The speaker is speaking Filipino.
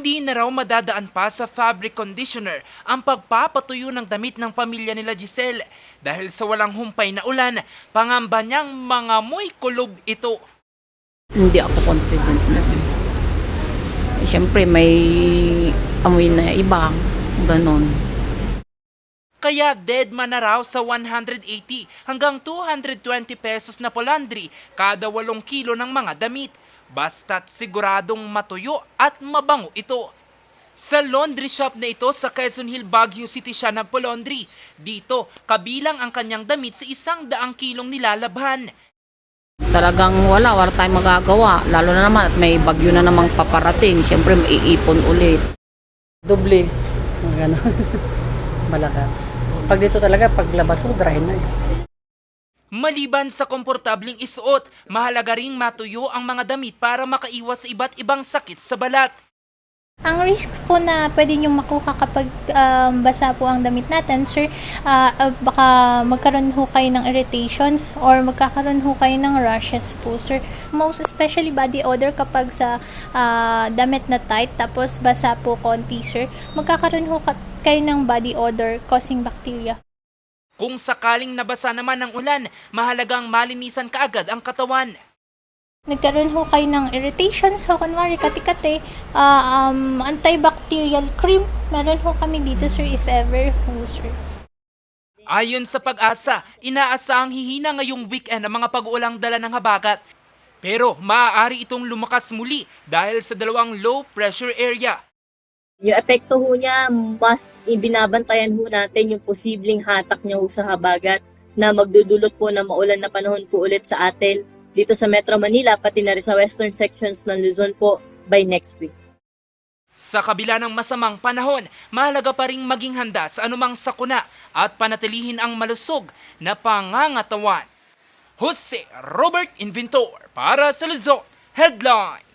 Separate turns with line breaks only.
Hindi na raw madadaan pa sa fabric conditioner ang pagpapatuyo ng damit ng pamilya nila Giselle dahil sa walang humpay na ulan, pangamba niyang mga moy kulob ito.
Hindi ako confident na. Eh, Siyempre, may amoy na iba. Ganon.
Kaya dead man na raw sa 180 hanggang 220 pesos na polandri kada 8 kilo ng mga damit. Basta't siguradong matuyo at mabango ito. Sa laundry shop na ito sa Quezon Hill, Baguio City siya nagpolaundry. Dito, kabilang ang kanyang damit sa isang daang kilong nilalabhan.
Talagang wala, wala tayong magagawa. Lalo na naman at may bagyo na namang paparating. Siyempre, maiipon ulit.
Doble. Gano'n. Malakas. Pag dito talaga, paglabas mo, dry na eh.
Maliban sa komportabling isuot, mahalaga ring matuyo ang mga damit para makaiwas sa iba't ibang sakit sa balat.
Ang risk po na pwede nyo makuha kapag um, basa po ang damit natin, sir, ah, baka magkaroon ho kayo ng irritations or magkakaroon ho kayo ng rashes po, sir. Most especially body odor kapag sa ah, damit na tight tapos basa po konti, sir. Magkakaroon ho ka- kayo ng body odor causing bacteria.
Kung sakaling nabasa naman ng ulan, mahalagang malinisan kaagad ang katawan.
Nagkaroon ho kayo ng irritations, so kunwari kati-kati, ah, um, antibacterial cream, meron ho kami dito, sir, if ever ho, sir.
Ayon sa pag-asa, inaasahang hihina ngayong weekend ang mga pag-uulang dala ng habagat. Pero maaari itong lumakas muli dahil sa dalawang low pressure area.
Yung epekto ho niya, mas ibinabantayan ho natin yung posibleng hatak niya ho sa habagat na magdudulot po ng maulan na panahon po ulit sa atin dito sa Metro Manila pati na rin sa western sections ng Luzon po by next week.
Sa kabila ng masamang panahon, mahalaga pa ring maging handa sa anumang sakuna at panatilihin ang malusog na pangangatawan. Jose Robert Inventor para sa Luzon Headline.